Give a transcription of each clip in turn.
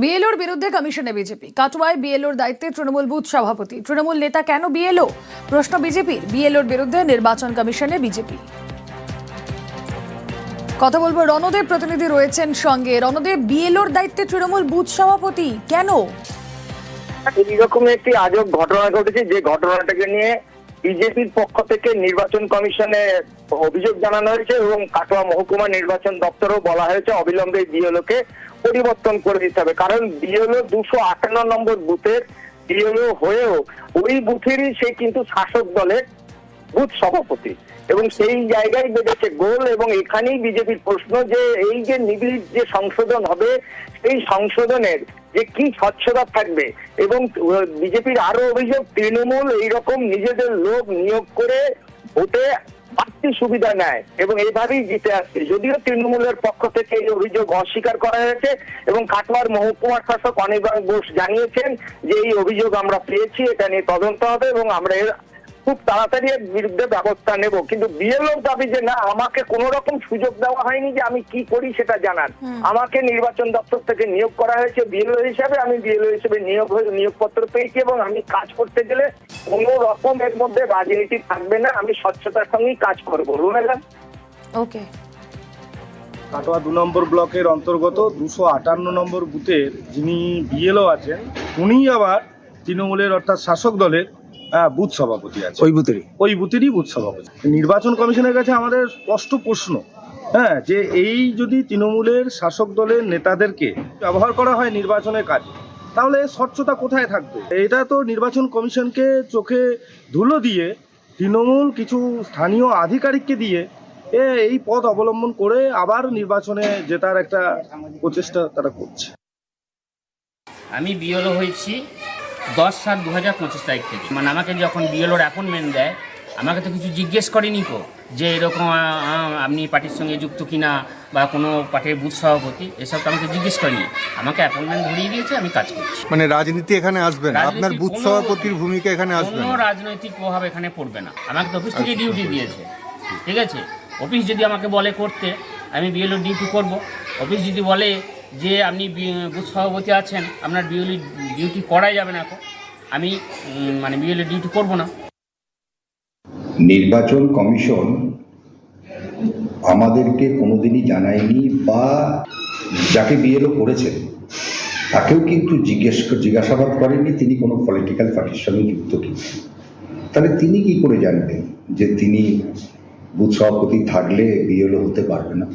বিএলওর বিরুদ্ধে কমিশনে বিজেপি। কাটোয়ায় বিএলওর দায়িত্বে তৃণমূল বুথ সভাপতি। তৃণমূল নেতা কেন বিএলও? প্রশ্ন বিজেপির। বিএলওর বিরুদ্ধে নির্বাচন কমিশনে বিজেপি। কথা বলব রণদেব প্রতিনিধি রয়েছেন সঙ্গে। রণদেব বিএলওর দায়িত্বে তৃণমূল বুথ সভাপতি কেন? এইরকম একটি আজব ঘটনা ঘটেছে। যে ঘটনাটাকে নিয়ে বিজেপির পক্ষ থেকে নির্বাচন কমিশনে অভিযোগ জানানো হয়েছে এবং কাটোয়া মহকুমা নির্বাচন দপ্তরও বলা হয়েছে অবিলম্বে বিএলওকে পরিবর্তন করে দিতে হবে। কারণ বিএলও দুশো আটান্ন নম্বর বুথের বিএলও হয়েও ওই বুথেরই সে কিন্তু শাসক দলের বুথ সভাপতি। এবং সেই জায়গায় বেড়েছে গোল এবং এখানেই বিজেপির প্রশ্ন যে এই যে নিবিড় যে সংশোধন হবে, সেই সংশোধনের যে কি স্বচ্ছতা থাকবে। এবং বিজেপির আরও অভিযোগ, তৃণমূল এইরকম নিজেদের লোক নিয়োগ করে ভোটে বাড়তি সুবিধা নেয় এবং এইভাবেই জিতে আসছে। যদিও তৃণমূলের পক্ষ থেকে এই অভিযোগ অস্বীকার করা হয়েছে এবং কাটোয়ার মহকুমার শাসক অনির্বাণ ঘোষ জানিয়েছেন যে এই অভিযোগ আমরা পেয়েছি, এটা নিয়ে তদন্ত হবে এবং আমরা এর খুব তাড়াতাড়ি এর বিরুদ্ধে ব্যবস্থা নেব। কিন্তু বিএলওর দাবি যে না আমাকে কোন রকম সুযোগ দেওয়া হয়নি যে আমি কি করি সেটা জানার। আমাকে নির্বাচন দপ্তর থেকে নিয়োগ করা হয়েছে বিএলও হিসাবে। আমি বিএলও হিসেবে নিয়োগ হয়ে নিয়োগপত্র পেয়েছি এবং আমি কাজ করতে গেলে কোন রকম এর মধ্যে রাজনীতি থাকবে না। আমি স্বচ্ছতার সঙ্গেই কাজ করব। রুমেলা ওকে। কাটোয়া দু নম্বর ব্লকের অন্তর্গত দুশো আটান্ন নম্বর বুথের যিনি বিএলও আছেন উনি আবার তৃণমূলের অর্থাৎ শাসক দলের বুথ সভাপতি আছে। ওই বুথেরই? ওই বুথেরই বুথ সভাপতি। নির্বাচন কমিশনের কাছে আমাদের স্পষ্ট প্রশ্ন হ্যাঁ যে এই যদি তৃণমূলের শাসক দলের নেতাদেরকে ব্যবহার করা হয় নির্বাচনের কাজে তাহলে স্বচ্ছতা কোথায় থাকবে? এটা তো নির্বাচন কমিশনকে চোখে ধুলো দিয়ে তৃণমূল কিছু স্থানীয় আধিকারিককে দিয়ে এ এই পথ অবলম্বন করে আবার নির্বাচনে জেতার একটা প্রচেষ্টা তারা করছে। আমি বিএলও হয়েছি। দশ সাত দু হাজার পঁচিশ তারিখ থেকে। মানে আমাকে যখন বিএলওর অ্যাপয়েন্টমেন্ট দেয় আমাকে তো কিছু জিজ্ঞেস করেনি কো যে এরকম আপনি পার্টির সঙ্গে যুক্ত কিনা বা কোনো পার্টির বুথ সভাপতি এসব তো আমাকে জিজ্ঞেস করেনি। আমাকে অ্যাপয়েন্টমেন্ট ধরিয়ে দিয়েছে আমি কাজ করছি। মানে রাজনীতি এখানে আসবে না? আপনার বুথ সভাপতির ভূমিকা এখানে আসবে কোনো রাজনৈতিক প্রভাব এখানে পড়বে না। আমাকে তো অফিস থেকে ডিউটি দিয়েছে। ঠিক আছে? অফিস যদি আমাকে বলে করতে আমি বিএলও ডিউটি করব। অফিস যদি বলে যে আপনি বুথ সভাপতি আছেন, আপনার বিএলও ডিউটি করাই যাবে না এখন। আমি মানে বিএলও ডিউটি করব না। নির্বাচন কমিশন আমাদেরকে কোনোদিনই জানায়নি বা যাকে বিএলও করেছেন তাকেও কিন্তু জিজ্ঞেস, জিজ্ঞাসাবাদ করেননি, তিনি কোনো পলিটিক্যাল পার্টির সঙ্গে যুক্ত কিনা তাহলে তিনি কি করে জানবেন যে তিনি বুথ সভাপতি থাকলে বিএলও হতে পারবে না?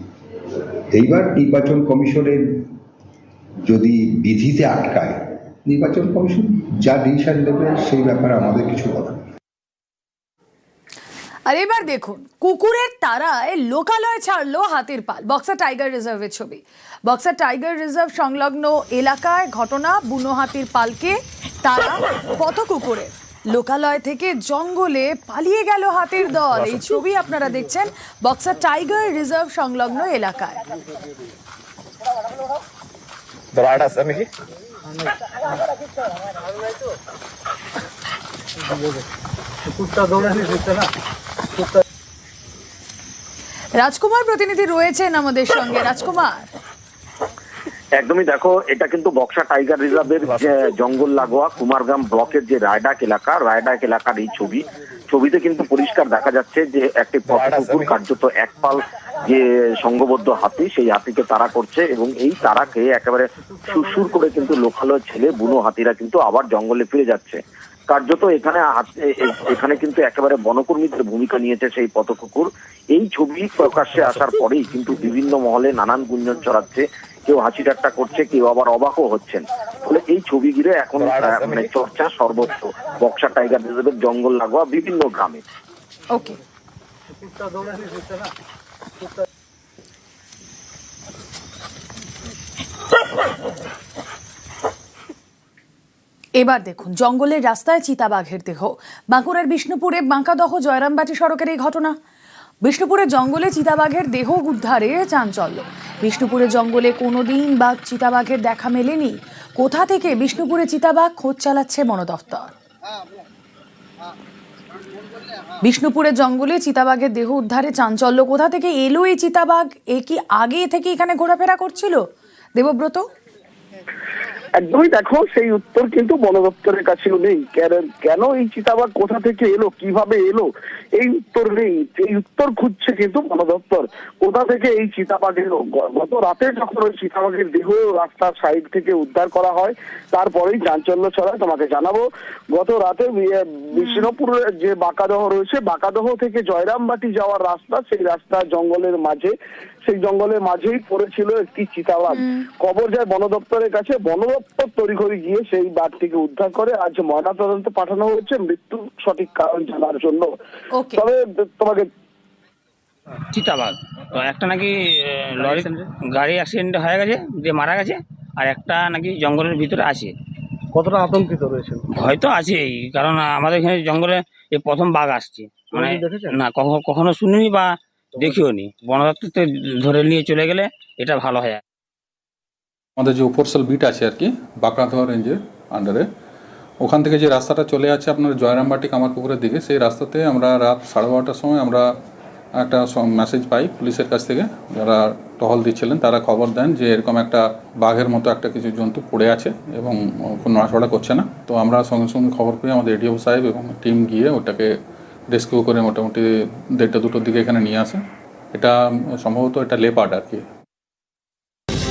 এইবার নির্বাচন কমিশনের যদি বিধিতে আটকায়, নির্বাচন কমিশন যা ডিসিশন দেবে সেই ব্যাপারে আমাদের কিছু কথা আর এবার দেখুন, কুকুরের তারায় লোকালয় ছাড়লো হাতির পাল বক্সা টাইগার রিজার্ভের ছবি। বক্সা টাইগার রিজার্ভ সংলগ্ন এলাকায় ঘটনা, বুনো হাতির পালকে তারা পথ কুকুরের লোকালয় থেকে জঙ্গলে পালিয়ে গেল হাতির দল। এই ছবি আপনারা দেখছেন বক্সার টাইগার রিজার্ভ সংলগ্ন এলাকায়। রাজকুমার প্রতিনিধি রয়েছেন আমাদের সঙ্গে। রাজকুমার। একদমই দেখো এটা কিন্তু বক্সা টাইগার রিজার্ভের জঙ্গল লাগোয়া কুমারগ্রাম ব্লকের যে রায়ডাক এলাকা রায়ডাক এলাকার এই ছবি। ছবিতে কিন্তু পরিষ্কার দেখা যাচ্ছে যে একটি কুকুর কার্যত একপাল যে সংঘবদ্ধ হাতি সেই হাতিকে তারা করছে এবং এই তাড়াকে একেবারে সুরসুর করে কিন্তু লোকালয় ছেলে বুনো হাতিরা কিন্তু আবার জঙ্গলে ফিরে যাচ্ছে। কার্যত এখানে এখানে কিন্তু একেবারে বনকর্মীদের ভূমিকা নিয়েছে সেই পথকুকুর এই ছবি প্রকাশ্যে আসার পরেই কিন্তু বিভিন্ন মহলে নানান গুঞ্জন ছড়াচ্ছে কেউ হাসি ঠাট্টা করছে কেউ আবার অবাকও হচ্ছেন। ফলে এই ছবি ঘিরে এখন মানে চর্চা সর্বত্র বক্সা টাইগার রিজার্ভের জঙ্গল লাগোয়া বিভিন্ন গ্রামে। ওকে। এবার দেখুন জঙ্গলের রাস্তায় চিতাবাঘের দেহ। বাঁকুড়ার বিষ্ণুপুরে বাঁকাদহ জয়রামবাটি সড়কের এই ঘটনা। বিষ্ণুপুরের জঙ্গলে চিতাবাঘের দেহ উদ্ধারে চাঞ্চল্য। বিষ্ণুপুরের জঙ্গলে কোনোদিন বাঘ চিতাবাঘের দেখা মেলেনি। কোথা থেকে বিষ্ণুপুরে চিতাবাঘ খোঁজ চালাচ্ছে বন দফতর বিষ্ণুপুরের জঙ্গলে চিতাবাঘের দেহ উদ্ধারে চাঞ্চল্য। কোথা থেকে এলো এই চিতাবাঘ? এ কি আগে থেকে এখানে ঘোরাফেরা করছিল? দেবব্রত? একদমই দেখো, সেই উত্তর কিন্তু বন দপ্তরের কাছেও নেই। কেন এই চিতাবাঘ কোথা থেকে এলো, কীভাবে এলো? এই উত্তর নেই। এই উত্তর খুঁজছে কিন্তু বন দপ্তর। কোথা থেকে এই চিতাবাঘ এলো? গত রাতে যখন ওই চিতাবাঘের দেহ রাস্তার সাইড থেকে উদ্ধার করা হয়, তারপরেই চাঞ্চল্য ছড়ায়, তোমাকে জানাব। গত রাতে বিষ্ণুপুরের যে বাঁকাদহ রয়েছে, বাঁকাদহ থেকে জয়রামবাটি যাওয়ার রাস্তা, সেই রাস্তা জঙ্গলের মাঝে সেই জঙ্গলের মাঝেই পড়েছিল একটি চিতাবাঘ। খবর যায় বন দপ্তরের কাছে বন দপ্তর তড়িঘড়ি গিয়ে সেই বাঘটিকে উদ্ধার করে। আজ ময়না তদন্তে পাঠানো হয়েছে মৃত্যুর সঠিক কারণ জানার জন্য। তবে তোমাকে চিতাবাঘ। তো একটা নাকি লরি গাড়ি অ্যাক্সিডেন্ট হয়ে গেছে যে মারা গেছে আর একটা নাকি জঙ্গলের ভিতরে আছে। কতটা আতঙ্কিত রয়েছেন? ভয় তো আছেই কারণ আমাদের এখানে জঙ্গলে এই প্রথম বাঘ আসছে। মানে না কখনো কখনো শুনিনি বা দেখিও নি বন ধরে নিয়ে চলে গেলে এটা ভালো হয়। আমাদের যে উপরসল বিট আছে আর কি বাঁকড়াধোয়া রেঞ্জের আন্ডারে ওখান থেকে যে রাস্তাটা চলে আছে আপনার জয়রামবাটি কামারপুকুরের দিকে, সেই রাস্তাতে আমরা রাত সাড়ে বারোটার সময় আমরা একটা মেসেজ পাই পুলিশের কাছ থেকে, যারা টহল দিচ্ছিলেন, তারা খবর দেন যে এরকম একটা বাঘের মতো একটা কিছু জন্তু পড়ে আছে এবং কোনো নড়াচড়া করছে না। তো আমরা সঙ্গে সঙ্গে খবর পেয়ে আমাদের এডিও সাহেব এবং টিম গিয়ে ওটাকে রেস্কিউ করে মোটামুটি দেড়টা দুটোর দিকে এখানে নিয়ে আসে। এটা সম্ভবত এটা লেপার্ড আর কি।